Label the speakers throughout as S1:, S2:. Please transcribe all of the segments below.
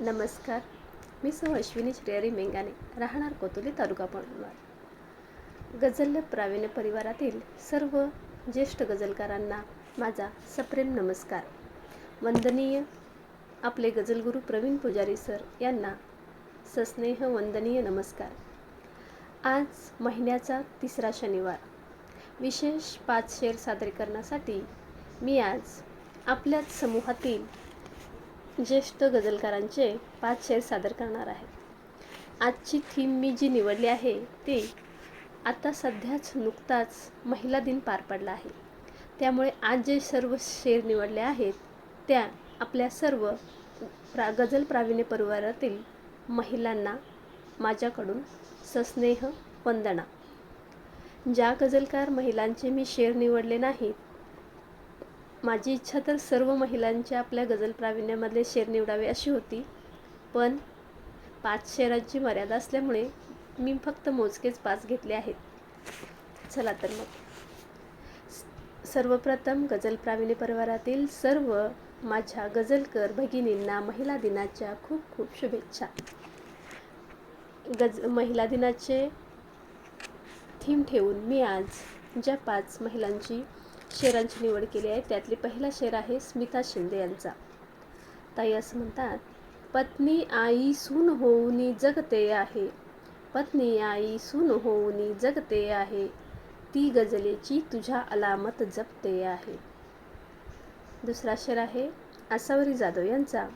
S1: नमस्कार. मी सौ अश्विनी श्रेयरी मेंगाने राहणार कोतुली तालुका पणवार गझल प्रावीण्य परिवारातील सर्व ज्येष्ठ गझलकारांना माझा सप्रेम नमस्कार. वंदनीय आपले गझलगुरू प्रवीण पुजारी सर यांना सस्नेह वंदनीय नमस्कार. आज महिन्याचा तिसरा शनिवार. विशेष पाच शेर सादरीकरणासाठी मी आज आपल्याच समूहातील ज्येष्ठ गझलकारांचे पाच शेर सादर करणार आहे. आजची थीम मी जी निवडली आहे ती आता सध्याच नुकताच महिला दिन पार पडला आहे. त्यामुळे आज जे सर्व शेर निवडले आहेत त्या आपल्या सर्व प्रा गझल प्रावीण्य परिवारातील महिलांना माझ्याकडून सस्नेह वंदना. ज्या गझलकार महिलांचे मी शेर निवडले नाहीत माझी इच्छा तर सर्व महिलांच्या आपल्या गझल प्राविण्यामधले शेर निवडावे अशी होती. पण पाच शेरांची मर्यादा असल्यामुळे मी फक्त मोजकेच पाच घेतले आहेत. चला तर मग. सर्वप्रथम गझल प्राविण्य परिवारातील सर्व माझ्या गझलकर भगिनींना महिला दिनाच्या खूप खूप शुभेच्छा. गज महिला दिनाचे थीम ठेवून मी आज ज्या पाच महिलांची शेरांची निवड केली आहे. त्यातली पहिला शेर आहे स्मिता शिंदे यांचा. ताई असं म्हणतात पत्नी आई सून होऊनी जगते आहे. पत्नी आई सून होऊनी जगते आहे. ती गजलेची तुझ्या अलामत जपते आहे. दुसरा शेर आहे आसावरी जाधव यांचा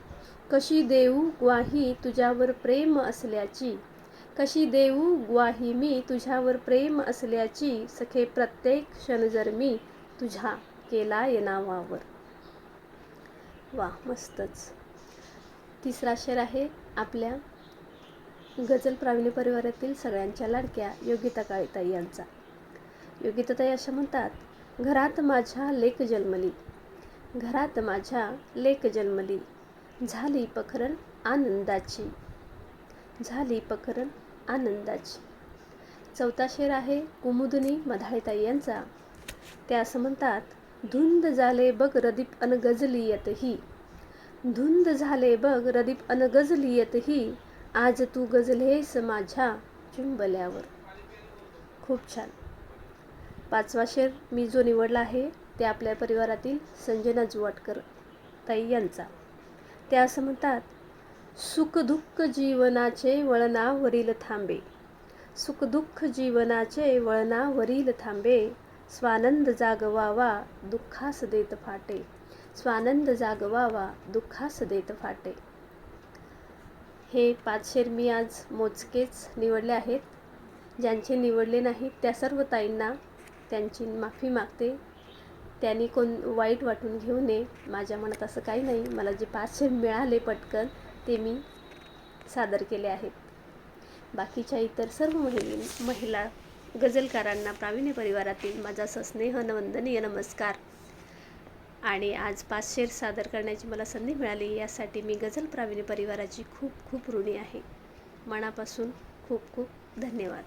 S1: कशी देऊ ग्वाही तुझ्यावर प्रेम असल्याची? कशी देऊ ग्वाही मी तुझ्यावर प्रेम असल्याची? सखे प्रत्येक क्षण जर मी तुझ्या केला नावावर वा मस्तच. तिसरा शेर आहे आपल्या गजल प्रावीण्य परिवारातील सगळ्यांच्या लाडक्या योगिता काळीताई यांचा. योगिताताई अशा म्हणतात घरात माझ्या लेक जन्मली. घरात माझ्या लेक जन्मली. झाली पखरण आनंदाची. झाली पखरण आनंदाची. चौथा शेर आहे कुमुदनी मधाळीताई यांचा. ते असं म्हणतात धुंद झाले बघ रदीप अन गजलियत ही धुंद झाले बघ रदीप अन गजलियत ही आज तू गजलेस माझ्या चुंबल्यावर. खूप छान. पाचवा शेर मी जो निवडला आहे ते आपल्या परिवारातील संजना जुवाटकर ताई यांचा. ते असं म्हणतात सुखदुःख जीवनाचे वळणावरील थांबे. सुखदुःख जीवनाचे वळणावरील थांबे. स्वानंद जागवावा दुःखास देत फाटे. स्वानंद जागवावा दुःखास देत फाटे. हे पाच शेर मी आज मोजकेच निवडले आहेत. ज्यांचे निवडले नाहीत त्या सर्व ताईंना त्यांची माफी मागते. त्यांनी कोण वाईट वाटून घेऊ नये माझ्या मनात असं काही नाही. मला जे पाच शेर मिळाले पटकन ते मी सादर केले आहेत. बाकीच्या इतर सर्व महिला महिला गझलकारांना प्रावीण्य परिवारातील माझा सस्नेह नवंदनीय नमस्कार. आणि आज पाच शेर सादर करण्याची मला संधी मिळाली यासाठी मी गझल प्रावीण्य परिवाराची खूप खूप ऋणी आहे. मनापासून खूप खूप धन्यवाद.